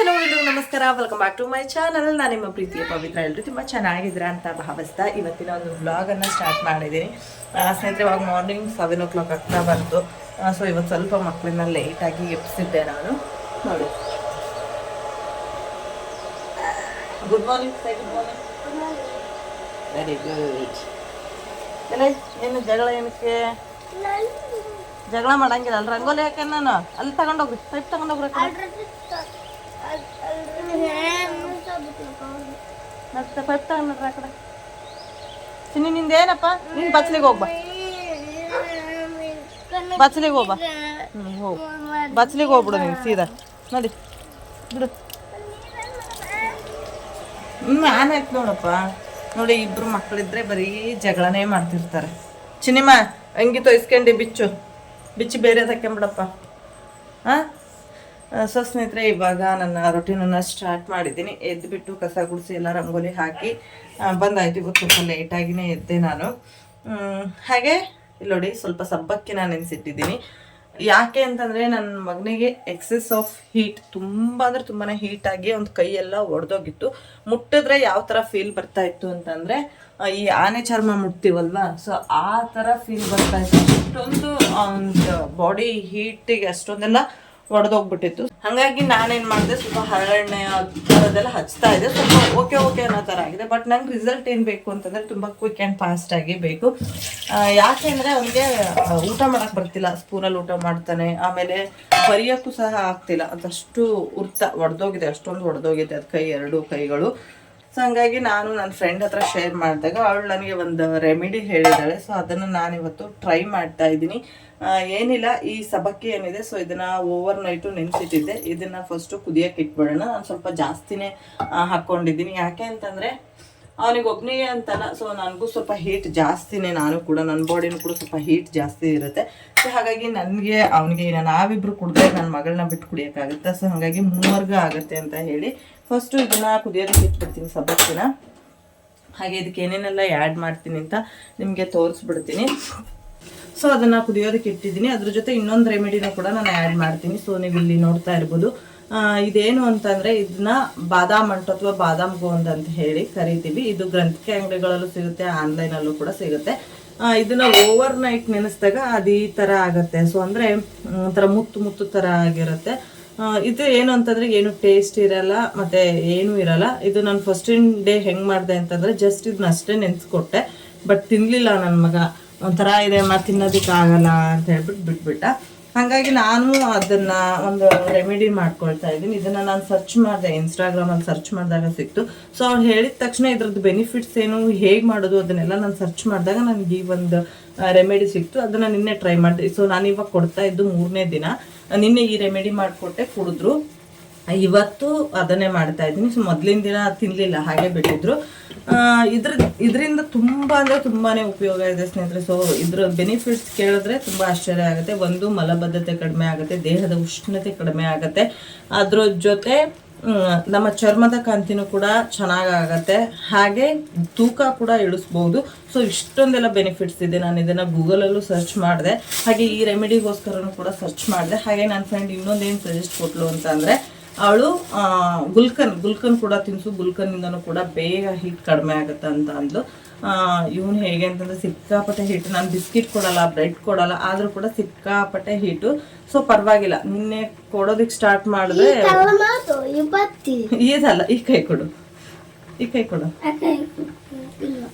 Hello ಎಲ್ರಿಗೂ ನಮಸ್ಕಾರ. Welcome back to my channel ನಾನು ನಿಮ್ಮ ಪ್ರೀತಿಯ ಪವಿತ್ರ ಎಲ್ಲರೂ ತುಂಬ ಚೆನ್ನಾಗಿದ್ದೀರಾ ಅಂತ ಭಾವಿಸ್ತಾ ಇವತ್ತಿನ ಒಂದು ವ್ಲಾಗನ್ನು ಸ್ಟಾರ್ಟ್ ಮಾಡಿದ್ದೀನಿ. ಸ್ನೇಹಿತರೆ ಇವಾಗ ಮಾರ್ನಿಂಗ್ ಸೆವೆನ್ ಓ ಕ್ಲಾಕ್ ಆಗ್ತಾ ಬಂತು. ಸೊ ಇವತ್ತು ಸ್ವಲ್ಪ ಮಕ್ಕಳನ್ನ ಲೇಟಾಗಿ ಎಪ್ಸಿದ್ದೆ ನಾನು. ನೋಡಿ. Good morning Sai good morning very good ಎಲ್ಲ? ಏನು ಜಗಳ ಏನಕ್ಕೆ? ಜಗಳ ಮಾಡಂಗಿಲ್ಲ. ಅಲ್ಲಿ ರಂಗೋಲಿ ಹಾಕ ನಾನು. ಅಲ್ಲಿ ತಗೊಂಡೋಗ್ರಿ ಸೈಪ್ ತಗೊಂಡೋಗ್ರಿ. ಮತ್ತೆ ಪೈಪ್ ತಗೊಂಡ್ರಿ ಆ ಕಡೆ. ಚಿನ್ನಿ, ನಿಂದ ಏನಪ್ಪ? ನಿನ್ ಬಚ್ಲಿಗೆ ಹೋಗ್ಬಾ. ಬಚ್ಲಿಗೆ ಹೋಗ್ಬಾ. ಹ್ಞೂ ಹೋಗು. ಬಚ್ಚಲಿಗೆ ಹೋಗ್ಬಿಡು ನೀನು ಸೀದಾ. ನೋಡಿ, ಬಿಡು. ಹ್ಞೂ ಆನಾಯ್ತು ನೋಡಪ್ಪ. ನೋಡಿ, ಇಬ್ರು ಮಕ್ಕಳಿದ್ರೆ ಬರೀ ಜಗಳನೇ ಮಾಡ್ತಿರ್ತಾರೆ. ಚಿನ್ನಿಮ್ಮ ಅಂಗಿ ತೋಯ್ಸ್ಕೊಂಡಿ, ಬಿಚ್ಚು. ಬಿಚ್ಚು ಬೇರೆ ತಕ್ಕೊಂಬಿಡಪ್ಪ ಹಾಂ ಸೊ ಸ್ನೇಹಿತರೆ ಇವಾಗ ನನ್ನ ರೊಟೀನನ್ನು ಸ್ಟಾರ್ಟ್ ಮಾಡಿದ್ದೀನಿ. ಎದ್ದುಬಿಟ್ಟು ಕಸ ಗುಡಿಸಿ ಎಲ್ಲ ರಂಗೋಲಿ ಹಾಕಿ ಬಂದಾಯ್ತು. ಇವತ್ತು ಸ್ವಲ್ಪ ಲೇಟಾಗಿನೇ ಎದ್ದೆ ನಾನು. ಹಾಗೆ ಇಲ್ಲಿ ಸ್ವಲ್ಪ ಸಬ್ಬಕ್ಕಿ ನಾನು ನೆನೆಸಿಟ್ಟಿದ್ದೀನಿ. ಯಾಕೆ ಅಂತಂದರೆ ನನ್ನ ಮಗನಿಗೆ ಎಕ್ಸೆಸ್ ಆಫ್ ಹೀಟ್ ತುಂಬ ಅಂದರೆ ತುಂಬಾ ಹೀಟಾಗಿ ಒಂದು ಕೈಯೆಲ್ಲ ಒಡೆದೋಗಿತ್ತು. ಮುಟ್ಟಿದ್ರೆ ಯಾವ ಥರ ಫೀಲ್ ಬರ್ತಾ ಇತ್ತು ಅಂತಂದರೆ ಈ ಆನೆ ಚರ್ಮ ಮುಟ್ತೀವಲ್ವಾ? ಸೊ ಆ ಥರ ಫೀಲ್ ಬರ್ತಾ ಇತ್ತು. ಅಷ್ಟೊಂದು ಒಂದು ಬಾಡಿ ಹೀಟಿಗೆ ಅಷ್ಟೊಂದೆಲ್ಲ ಒಡೆದೋಗ್ಬಿಟ್ಟಿತ್ತು. ಹಾಗಾಗಿ ನಾನೇನು ಮಾಡಿದೆ ಸ್ವಲ್ಪ ಹರಳೆಣ್ಣೆ ಥರದೆಲ್ಲ ಹಚ್ತಾ ಇದೆ ಸ್ವಲ್ಪ ಓಕೆ ಓಕೆ ಅನ್ನೋ ಥರ ಆಗಿದೆ. ಬಟ್ ನಂಗೆ ರಿಸಲ್ಟ್ ಏನು ಬೇಕು ಅಂತಂದರೆ ತುಂಬ ಕ್ವಿಕ್ ಆ್ಯಂಡ್ ಫಾಸ್ಟ್ ಆಗಿ ಬೇಕು. ಆ, ಯಾಕೆಂದರೆ ಅವನಿಗೆ ಊಟ ಮಾಡೋಕ್ಕೆ ಬರ್ತಿಲ್ಲ. ಸ್ಪೂನಲ್ಲಿ ಊಟ ಮಾಡ್ತಾನೆ. ಆಮೇಲೆ ಬರೆಯೋಕ್ಕೂ ಸಹ ಆಗ್ತಿಲ್ಲ. ಅದಷ್ಟು ಉರ್ತ ಒಡೆದೋಗಿದೆ. ಅಷ್ಟೊಂದು ಒಡೆದೋಗಿದೆ ಅದು ಕೈ ಎರಡು ಕೈಗಳು. ಸೊ ಹಂಗಾಗಿ ನಾನು ನನ್ನ ಫ್ರೆಂಡ್ ಹತ್ರ ಶೇರ್ ಮಾಡಿದಾಗ ಅವಳು ನನಗೆ ಒಂದು ರೆಮಿಡಿ ಹೇಳಿದ್ದಾಳೆ ಸೊ ಅದನ್ನು ನಾನಿವತ್ತು ಟ್ರೈ ಮಾಡ್ತಾ ಇದ್ದೀನಿ. ಏನಿಲ್ಲ, ಈ ಸಬಕ್ಕಿ ಏನಿದೆ ಸೊ ಇದನ್ನ ಓವರ್ ನೈಟು ನೆನೆಸಿಟ್ಟಿದ್ದೆ. ಇದನ್ನ ಫಸ್ಟು ಕುದಿಯಕ್ಕೆ ಇಟ್ಬಿಡೋಣ. ನಾನು ಸ್ವಲ್ಪ ಜಾಸ್ತಿನೇ ಹಾಕ್ಕೊಂಡಿದ್ದೀನಿ ಯಾಕೆ ಅಂತಂದರೆ, ಅವನಿಗೆ ಒಬ್ಬನಿಗೆ ಅಂತಲ್ಲ ಸೊ ನನಗೂ ಸ್ವಲ್ಪ ಹೀಟ್ ಜಾಸ್ತಿನೇ ನಾನು ಕೂಡ ನನ್ನ ಬಾಡಿನೂ ಕೂಡ ಸ್ವಲ್ಪ ಹೀಟ್ ಜಾಸ್ತಿ ಇರುತ್ತೆ. ಸೊ ಹಾಗಾಗಿ ನನಗೆ, ಅವನಿಗೆ ನಾವಿಬ್ರು ಕುಡಿದ್ರೆ ನನ್ನ ಮಗಳನ್ನ ಬಿಟ್ಟು ಕುಡಿಯೋಕ್ಕಾಗುತ್ತೆ ಸೊ ಹಾಗಾಗಿ ಮೂವರ್ಗ ಆಗುತ್ತೆ ಅಂತ ಹೇಳಿ ಫಸ್ಟು ಇದನ್ನು ಕುದಿಯೋದಕ್ಕೆ ಇಟ್ಬಿಡ್ತೀನಿ ಸಬ್ಬಕ್ಕಿನ ಹಾಗೆ ಇದಕ್ಕೆ ಏನೇನೆಲ್ಲ ಆ್ಯಡ್ ಮಾಡ್ತೀನಿ ಅಂತ ನಿಮಗೆ ತೋರಿಸ್ಬಿಡ್ತೀನಿ. ಸೊ ಅದನ್ನು ಕುದಿಯೋದಕ್ಕೆ ಇಟ್ಟಿದ್ದೀನಿ. ಅದ್ರ ಜೊತೆ ಇನ್ನೊಂದು ರೆಮಿಡಿನೂ ಕೂಡ ನಾನು ಆ್ಯಡ್ ಮಾಡ್ತೀನಿ. ಸೊ ನೀವು ಇಲ್ಲಿ ನೋಡ್ತಾ ಇರ್ಬೋದು. ಇದೇನು ಅಂತಂದರೆ ಇದನ್ನ ಬಾದಾಮ್ ಅಂಟು ಅಥವಾ ಬಾದಾಮ್ ಗೋಂದ್ ಅಂತ ಹೇಳಿ ಕರಿತೀವಿ. ಇದು ಗ್ರಂಥಿಕೆ ಅಂಗಡಿಗಳಲ್ಲೂ ಸಿಗುತ್ತೆ, ಆನ್ಲೈನಲ್ಲೂ ಕೂಡ ಸಿಗುತ್ತೆ. ಇದನ್ನು ಓವರ್ ನೈಟ್ ನೆನೆಸಿದಾಗ ಅದು ಈ ಥರ ಆಗುತ್ತೆ. ಸೊ ಅಂದರೆ, ಒಂಥರ ಮುತ್ತು ಮುತ್ತು ಥರ ಆಗಿರುತ್ತೆ. ಇದು ಏನು ಅಂತಂದ್ರೆ ಏನು ಟೇಸ್ಟ್ ಇರಲ್ಲ, ಮತ್ತೆ ಏನು ಇರಲ್ಲ. ಇದು ನಾನು ಫಸ್ಟ್ ಡೇ ಹೆಂಗ್ ಮಾಡಿದೆ ಅಂತಂದ್ರೆ ಜಸ್ಟ್ ಇದನ್ನ ಅಷ್ಟೇ ನೆನ್ಸ್ಕೊಟ್ಟೆ. ಬಟ್ ತಿನ್ಲಿಲ್ಲ ನನ್ನ ಮಗ. ಒಂಥರ ಇದೆ ಮತ್ತೆ ತಿನ್ನೋದಕ್ಕೆ ಆಗಲ್ಲ ಅಂತ ಹೇಳ್ಬಿಟ್ಟು ಬಿಟ್ಬಿಟ್ಟ. ಹಾಗಾಗಿ ನಾನು ಅದನ್ನ ಒಂದು ರೆಮಿಡಿ ಮಾಡ್ಕೊಳ್ತಾ ಇದ್ದೀನಿ. ಇದನ್ನ ನಾನು ಸರ್ಚ್ ಮಾಡಿದೆ ಇನ್ಸ್ಟಾಗ್ರಾಮಲ್ಲಿ ಸರ್ಚ್ ಮಾಡಿದಾಗ ಸಿಕ್ತು. ಸೊ ಅವ್ರು ಹೇಳಿದ ತಕ್ಷಣ ಇದ್ರದ್ದು ಬೆನಿಫಿಟ್ಸ್ ಏನು, ಹೇಗೆ ಮಾಡೋದು ಅದನ್ನೆಲ್ಲ ನಾನು ಸರ್ಚ್ ಮಾಡಿದಾಗ ನನಗೆ ಈ ಒಂದು ರೆಮಿಡಿ ಸಿಕ್ತು. ಅದನ್ನ ನಿನ್ನೆ ಟ್ರೈ ಮಾಡಿದೆ. ಸೊ ನಾನು ಇವಾಗ ಕೊಡ್ತಾ ಇದ್ದು ಮೂರನೇ ದಿನ. ನಿನ್ನೆ ಈ ರೆಮಿಡಿ ಮಾಡಿಕೊಟ್ಟೆ, ಕುಡಿದ್ರು. ಇವತ್ತು ಅದನ್ನೇ ಮಾಡ್ತಾ ಇದ್ದೀನಿ. ಸೊ, ಮೊದಲಿನ ದಿನ ತಿನ್ನಲಿಲ್ಲ ಹಾಗೆ ಬಿಟ್ಟಿದ್ರು. ಇದ್ರ, ಇದರಿಂದ ತುಂಬ ಅಂದರೆ ತುಂಬಾ ಉಪಯೋಗ ಇದೆ ಸ್ನೇಹಿತರೆ. ಸೊ, ಇದ್ರ ಬೆನಿಫಿಟ್ಸ್ ಕೇಳಿದ್ರೆ ತುಂಬ ಆಶ್ಚರ್ಯ ಆಗುತ್ತೆ. ಒಂದು, ಮಲಬದ್ಧತೆ ಕಡಿಮೆ ಆಗುತ್ತೆ, ದೇಹದ ಉಷ್ಣತೆ ಕಡಿಮೆ ಆಗುತ್ತೆ. ಅದ್ರ ಜೊತೆ ನಮ್ಮ ಚರ್ಮದ ಕಾಂತಿನೂ ಕೂಡ ಚೆನ್ನಾಗಾಗತ್ತೆ. ಹಾಗೆ ತೂಕ ಕೂಡ ಇಳಿಸ್ಬೋದು. ಸೊ ಇಷ್ಟೊಂದೆಲ್ಲ ಬೆನಿಫಿಟ್ಸ್ ಇದೆ. ನಾನು ಇದನ್ನು ಗೂಗಲಲ್ಲೂ ಸರ್ಚ್ ಮಾಡಿದೆ. ಹಾಗೆ ಈ ರೆಮಿಡಿಗೋಸ್ಕರನೂ ಕೂಡ ಸರ್ಚ್ ಮಾಡಿದೆ. ಹಾಗೆ ನನ್ನ ಫ್ರೆಂಡ್ ಇನ್ನೊಂದೇನು ಸಜೆಸ್ಟ್ ಕೊಟ್ಲು ಅಂತ ಅಂದರೆ, ಅವಳು ಗುಲ್ಕನ್. ಗುಲ್ಕನ್ ಕೂಡ ತಿನ್ಸು. ಗುಲ್ಕನ್ನಿಂದನೂ ಕೂಡ ಬೇಗ ಹೀಟ್ ಕಡಿಮೆ ಆಗುತ್ತೆ ಅಂತ ಅಂದ್ಲು. ಇವನು ಹೇಗೆ ಅಂತಂದ್ರೆ ಸಿಕ್ಕಾಪಟ್ಟೆ ಹೀಟ್ ನಾನು ಬಿಸ್ಕಿಟ್ ಕೊಡಲ್ಲ, ಬ್ರೆಡ್ ಕೊಡಲ್ಲ, ಆದರೂ ಕೂಡ ಸಿಕ್ಕಾಪಟ್ಟೆ ಹೀಟು ಸೊ ಪರವಾಗಿಲ್ಲ. ನಿನ್ನೆ ಕೊಡೋದಕ್ಕೆ ಸ್ಟಾರ್ಟ್ ಮಾಡಿದ್ರೆ ಇದಲ್ಲ ಈ ಕೈ ಕೊಡು. ಈ ಕೈ ಕೊಡು.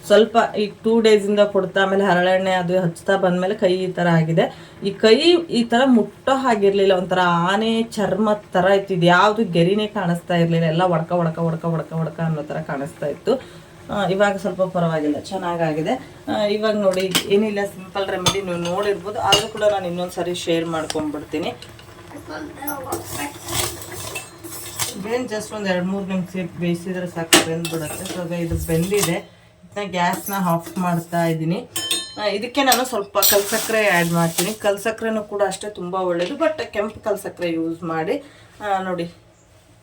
ಸ್ವಲ್ಪ ಈಗ ಟೂ ಡೇಸಿಂದ ಕೊಡ್ತಾ ಆಮೇಲೆ ಹರಳೆಣ್ಣೆ ಅದು ಹಚ್ತಾ ಬಂದ್ಮೇಲೆ ಕೈ ಈ ಥರ ಆಗಿದೆ. ಈ ಕೈ ಈ ಥರ ಮುಟ್ಟೋ ಹಾಗಿರ್ಲಿಲ್ಲ ಒಂಥರ ಆನೆ ಚರ್ಮ ಥರ ಇತ್ತು. ಇದು ಯಾವುದು ಗೆರಿನೇ ಕಾಣಿಸ್ತಾ ಇರಲಿಲ್ಲ. ಎಲ್ಲ ಒಡ್ಕ ಒಡ್ಕ ಒಡ್ಕ ಒಡ್ಕ ಒಡ್ಕ ಅನ್ನೋ ಥರ ಕಾಣಿಸ್ತಾ ಇತ್ತು. ಇವಾಗ ಸ್ವಲ್ಪ ಪರವಾಗಿಲ್ಲ ಚೆನ್ನಾಗಾಗಿದೆ. ಇವಾಗ ನೋಡಿ ಏನಿಲ್ಲ ಸಿಂಪಲ್ ರೆಮಿಡಿ ನೀವು ನೋಡಿರ್ಬೋದು. ಆದರೂ ಕೂಡ ನಾನು ಇನ್ನೊಂದು ಸರಿ ಶೇರ್ ಮಾಡ್ಕೊಂಡ್ಬಿಡ್ತೀನಿ ಇದೇನು ಜಸ್ಟ್ ಒಂದು ಎರಡು ಮೂರು ನಿಮಿಷ ಬೇಯಿಸಿದ್ರೆ ಸಾಕು, ಬೆಂದ್ಬಿಡುತ್ತೆ. ಸೊ ಇದು ಬೆಂದಿದೆ. ಇದನ್ನ ಗ್ಯಾಸ್ನ ಆಫ್ ಮಾಡ್ತಾ ಇದ್ದೀನಿ. ಇದಕ್ಕೆ ನಾನು ಸ್ವಲ್ಪ ಕಲ್ಸಕ್ಕರೆ ಆ್ಯಡ್ ಮಾಡ್ತೀನಿ. ಕಲ್ಸಕ್ಕರೆನೂ ಕೂಡ ಅಷ್ಟೇ ತುಂಬ ಒಳ್ಳೆಯದು ಬಟ್ ಕೆಂಪು ಕಲ್ಸಕ್ಕರೆ ಯೂಸ್ ಮಾಡಿ ನೋಡಿ,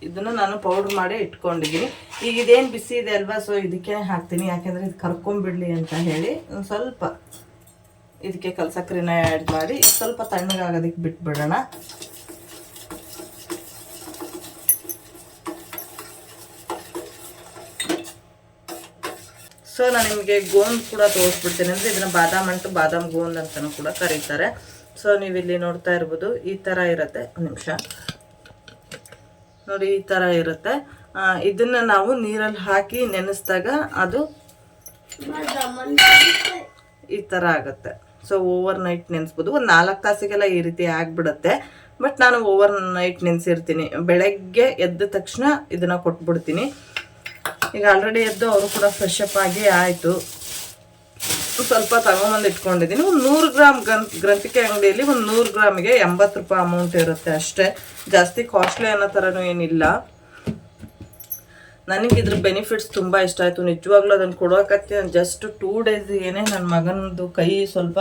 ಇದನ್ನು ನಾನು ಪೌಡ್ರ್ ಮಾಡಿ ಇಟ್ಕೊಂಡಿದ್ದೀನಿ. ಈಗ ಇದೇನು ಬಿಸಿ ಇದೆ ಅಲ್ವಾ ಸೊ ಇದಕ್ಕೆ ಹಾಕ್ತೀನಿ. ಯಾಕೆಂದರೆ ಇದು ಕರ್ಕೊಂಬಿಡಲಿ ಅಂತ ಹೇಳಿ ಒಂದು ಸ್ವಲ್ಪ ಇದಕ್ಕೆ ಕಲ್ಸಕ್ಕರೆನ ಆ್ಯಡ್ ಮಾಡಿ ಸ್ವಲ್ಪ ತಣ್ಣಗಾಗೋದಕ್ಕೆ ಬಿಟ್ಬಿಡೋಣ. ಸೊ ನಾನು ನಿಮಗೆ ಗೋಂದ್ ಕೂಡ ತೋರಿಸ್ಬಿಡ್ತೀನಿ. ಅಂದರೆ ಇದನ್ನು ಬಾದಾಮ್ ಅಂಟು ಬಾದಾಮ್ ಗೋಂದ್ ಅಂತಲೂ ಕೂಡ ಕರೀತಾರೆ. ಸೊ ನೀವು ಇಲ್ಲಿ ನೋಡ್ತಾ ಇರ್ಬೋದು, ಈ ಥರ ಇರುತ್ತೆ. ಒಂದು ನಿಮಿಷ. ನೋಡಿ, ಈ ಥರ ಇರುತ್ತೆ. ಇದನ್ನು ಇದನ್ನ ನಾವು ನೀರಲ್ಲಿ ಹಾಕಿ ನೆನೆಸಿದಾಗ ಅದು ಈ ಥರ ಆಗುತ್ತೆ. ಸೊ ಓವರ್ ನೈಟ್ ನೆನೆಸ್ಬೋದು. ಒಂದು ನಾಲ್ಕು ತಾಸಿಗೆಲ್ಲ ಈ ರೀತಿ ಆಗಿಬಿಡುತ್ತೆ. ಬಟ್ ನಾನು ಓವರ್ ನೈಟ್ ನೆನೆಸಿರ್ತೀನಿ. ಬೆಳಗ್ಗೆ ಎದ್ದ ತಕ್ಷಣ ಇದನ್ನು ಕೊಟ್ಬಿಡ್ತೀನಿ. ಈಗ ಆಲ್ರೆಡಿ ಎದ್ದು ಅವರು ಕೂಡ ಫ್ರೆಶ್ ಅಪ್ ಆಗಿ ಆಯಿತು. ಸ್ವಲ್ಪ ತಗೊಂಬಂದು ಇಟ್ಕೊಂಡಿದ್ದೀನಿ. ಒಂದು ನೂರು ಗ್ರಾಮ್ ಗನ್ ಗ್ರಂಥಿಕೆ ಅಂಗಡಿಯಲ್ಲಿ ಒಂದು ನೂರು ಗ್ರಾಮಿಗೆ ಎಂಬತ್ತು ರೂಪಾಯಿ ಅಮೌಂಟ್ ಇರುತ್ತೆ ಅಷ್ಟೇ. ಜಾಸ್ತಿ ಕಾಸ್ಟ್ಲಿ ಅನ್ನೋ ಥರನೂ ಏನಿಲ್ಲ. ನನಗೆ ಇದ್ರ ಬೆನಿಫಿಟ್ಸ್ ತುಂಬ ಇಷ್ಟ ಆಯಿತು. ನಿಜವಾಗ್ಲೂ ಅದನ್ನು ಕೊಡೋಕತ್ತಿ ಜಸ್ಟ್ ಟೂ ಏನೇ ನನ್ನ ಮಗನದು ಕೈ ಸ್ವಲ್ಪ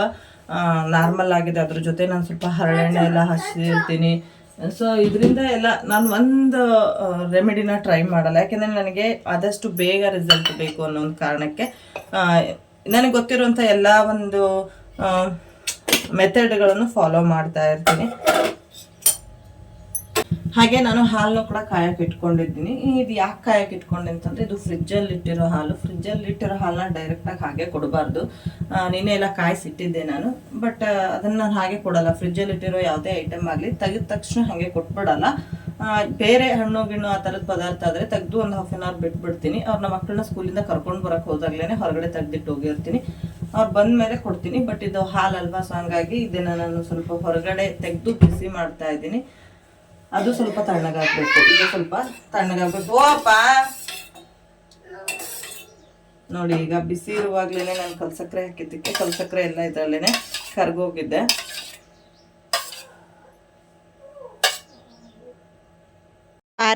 ನಾರ್ಮಲ್ ಆಗಿದೆ. ಅದ್ರ ಜೊತೆ ನಾನು ಸ್ವಲ್ಪ ಹರಳೆಣ್ಣೆ ಎಲ್ಲ ಹಚ್ಚಿರ್ತೀನಿ. ಸೊ ಇದರಿಂದ ಎಲ್ಲ ನಾನು ಒಂದು ರೆಮಿಡಿನ ಟ್ರೈ ಮಾಡಲ್ಲ. ಯಾಕೆಂದರೆ ನನಗೆ ಆದಷ್ಟು ಬೇಗ ರಿಸಲ್ಟ್ ಬೇಕು ಅನ್ನೋ ಒಂದು ಕಾರಣಕ್ಕೆ ನನಗೆ ಗೊತ್ತಿರುವಂಥ ಎಲ್ಲ ಒಂದು ಮೆಥಡ್ಗಳನ್ನು ಫಾಲೋ ಮಾಡ್ತಾ ಇರ್ತೀನಿ. ಹಾಗೆ ನಾನು ಹಾಲನ್ನು ಕೂಡ ಕಾಯಕ್ಕೆ ಇಟ್ಕೊಂಡಿದ್ದೀನಿ. ಇದು ಯಾಕೆ ಕಾಯಕ್ಕೆ ಇಟ್ಕೊಂಡೆ ಅಂತಂದ್ರೆ, ಇದು ಫ್ರಿಜ್ಜಲ್ಲಿ ಇಟ್ಟಿರೋ ಹಾಲು. ಫ್ರಿಜ್ಜಲ್ಲಿ ಇಟ್ಟಿರೋ ಹಾಲನ್ನ ಡೈರೆಕ್ಟಾಗಿ ಹಾಗೆ ಕೊಡಬಾರ್ದು. ನಿನ್ನೆ ಎಲ್ಲ ಕಾಯಿಸಿಟ್ಟಿದ್ದೆ ನಾನು. ಬಟ್ ಅದನ್ನು ನಾನು ಹಾಗೆ ಕೊಡಲ್ಲ. ಫ್ರಿಜ್ಜಲ್ಲಿ ಇಟ್ಟಿರೋ ಯಾವುದೇ ಐಟಮ್ ಆಗಲಿ, ತೆಗೆದ ತಕ್ಷಣ ಹಾಗೆ ಕೊಟ್ಬಿಡಲ್ಲ. ಬೇರೆ ಹಣ್ಣು ಗಿಣ್ಣು ಆ ಥರದ ಪದಾರ್ಥ ಆದರೆ ತೆಗೆದು ಒಂದು ಹಾಫ್ ಆನ್ ಅವರ್ ಬಿಟ್ಬಿಡ್ತೀನಿ. ಅವ್ರನ್ನ ಮಕ್ಕಳನ್ನ ಸ್ಕೂಲಿಂದ ಕರ್ಕೊಂಡು ಬರೋಕ್ಕೆ ಹೋದಾಗ್ಲೇ ಹೊರಗಡೆ ತೆಗೆದಿಟ್ಟು ಹೋಗಿರ್ತೀನಿ. ಅವ್ರು ಬಂದ ಮೇಲೆ ಕೊಡ್ತೀನಿ. ಬಟ್ ಇದು ಹಾಲಲ್ವಾ? ಸೊ ಹಂಗಾಗಿ ಇದನ್ನು ನಾನು ಸ್ವಲ್ಪ ಹೊರಗಡೆ ತೆಗೆದು ಬಿಸಿ ಮಾಡ್ತಾ ಇದ್ದೀನಿ. ಅದು ಸ್ವಲ್ಪ ತಣ್ಣಗಾಗಬೇಕು. ಇದು ಸ್ವಲ್ಪ ತಣ್ಣಗಾಗಬೇಕು. ಓಪ ನೋಡಿ, ಈಗ ಬಿಸಿ ಇರುವಾಗ್ಲೇ ನಾನು ಕಲ್ಸಕ್ರೆ ಹಾಕಿದ್ದಕ್ಕೆ ಕಲ್ಸಕ್ರೆ ಎಲ್ಲ ಇದರಲ್ಲೇ ಕರ್ಗೋಗಿದ್ದೆ.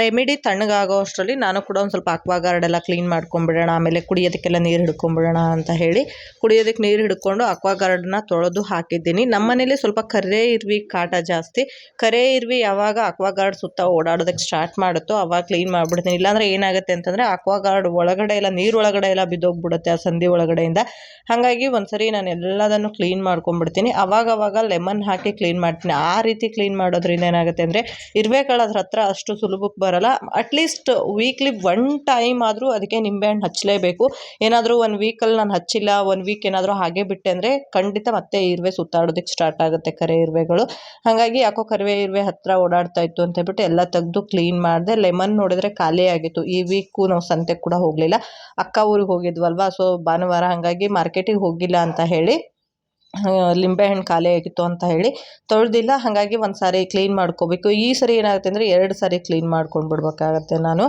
ರೆಮಿಡಿ ತಣ್ಣಗಾಗೋ ಅಷ್ಟರಲ್ಲಿ ನಾನು ಕೂಡ ಒಂದು ಸ್ವಲ್ಪ ಅಕ್ವಾಗಾರ್ಡ್ ಎಲ್ಲ ಕ್ಲೀನ್ ಮಾಡ್ಕೊಂಬಿಡೋಣ, ಆಮೇಲೆ ಕುಡಿಯೋದಕ್ಕೆಲ್ಲ ನೀರು ಹಿಡ್ಕೊಂಬಿಡೋಣ ಅಂತ ಹೇಳಿ ಕುಡಿಯೋದಕ್ಕೆ ನೀರು ಹಿಡ್ಕೊಂಡು ಅಕ್ವಾಗಾರ್ಡನ್ನ ತೊಳೆದು ಹಾಕಿದ್ದೀನಿ. ನಮ್ಮ ಮನೇಲಿ ಸ್ವಲ್ಪ ಕರೆ ಇರ್ವಿ ಕಾಟ ಜಾಸ್ತಿ. ಕರೆ ಇರ್ವಿ ಯಾವಾಗ ಅಕ್ವಾಗಾರ್ಡ್ ಸುತ್ತ ಓಡಾಡೋದಕ್ಕೆ ಸ್ಟಾರ್ಟ್ ಮಾಡುತ್ತೋ ಅವಾಗ ಕ್ಲೀನ್ ಮಾಡಿಬಿಡ್ತೀನಿ. ಇಲ್ಲಾಂದರೆ ಏನಾಗುತ್ತೆ ಅಂತಂದರೆ ಅಕ್ವಾಗಾರ್ಡ್ ಒಳಗಡೆ ಎಲ್ಲ, ನೀರು ಒಳಗಡೆ ಎಲ್ಲ ಬಿದ್ದೋಗ್ಬಿಡುತ್ತೆ ಆ ಸಂಧಿ ಒಳಗಡೆಯಿಂದ. ಹಾಗಾಗಿ ಒಂದ್ಸರಿ ನಾನು ಎಲ್ಲದನ್ನು ಕ್ಲೀನ್ ಮಾಡ್ಕೊಂಡ್ಬಿಡ್ತೀನಿ ಅವಾಗವಾಗ ಅವಾಗ ಲೆಮನ್ ಹಾಕಿ ಕ್ಲೀನ್ ಮಾಡ್ತೀನಿ. ಆ ರೀತಿ ಕ್ಲೀನ್ ಮಾಡೋದ್ರಿಂದ ಏನಾಗುತ್ತೆ ಅಂದರೆ ಇರ್ವೆಗಳದ್ರ ಹತ್ರ ಅಷ್ಟು ಸುಲಭಕ್ಕೆ ಬರಲ್ಲ. ಅಟ್ಲೀಸ್ಟ್ ವೀಕ್ಲಿ ಒನ್ ಟೈಮ್ ಆದರೂ ಅದಕ್ಕೆ ನಿಂಬೆಹಣ್ಣು ಹಚ್ಚಲೇಬೇಕು ಏನಾದರೂ ಒಂದು ವೀಕಲ್ಲಿ ನಾನು ಹಚ್ಚಿಲ್ಲ ಒನ್ ವೀಕ್ ಏನಾದರೂ ಹಾಗೆ ಬಿಟ್ಟೆ ಅಂದರೆ ಖಂಡಿತ ಮತ್ತೆ ಇರುವೆ ಸುತ್ತಾಡೋದಕ್ಕೆ ಸ್ಟಾರ್ಟ್ ಆಗುತ್ತೆ ಕರೆ ಇರುವೆಗಳು. ಹಾಗಾಗಿ ಯಾಕೋ ಕರಿವೆ ಇರುವೆ ಹತ್ತಿರ ಓಡಾಡ್ತಾ ಇತ್ತು ಅಂತ ಹೇಳ್ಬಿಟ್ಟು ಎಲ್ಲ ತೆಗೆದು ಕ್ಲೀನ್ ಮಾಡಿದೆ. ಲೆಮನ್ ನೋಡಿದ್ರೆ ಖಾಲಿ ಆಗಿತ್ತು. ಈ ವೀಕು ನಾವು ಸಂತೆಗೆ ಕೂಡ ಹೋಗಲಿಲ್ಲ. ಅಕ್ಕ ಊರಿಗೆ ಹೋಗಿದ್ವಲ್ವಾ ಸೊ ಭಾನುವಾರ ಹಾಗಾಗಿ ಮಾರ್ಕೆಟಿಗೆ ಹೋಗಿಲ್ಲ ಅಂತ ಹೇಳಿ ಲಿಂಬೆಹಣ್ಣು ಖಾಲಿ ಆಗಿತ್ತು ಅಂತ ಹೇಳಿ ತೊಳೆದಿಲ್ಲ. ಹಾಗಾಗಿ ಒಂದು ಸಾರಿ ಕ್ಲೀನ್ ಮಾಡ್ಕೋಬೇಕು. ಈ ಸರಿ ಏನಾಗುತ್ತೆ ಅಂದರೆ ಎರಡು ಸಾರಿ ಕ್ಲೀನ್ ಮಾಡ್ಕೊಂಡು ಬಿಡ್ಬೇಕಾಗತ್ತೆ ನಾನು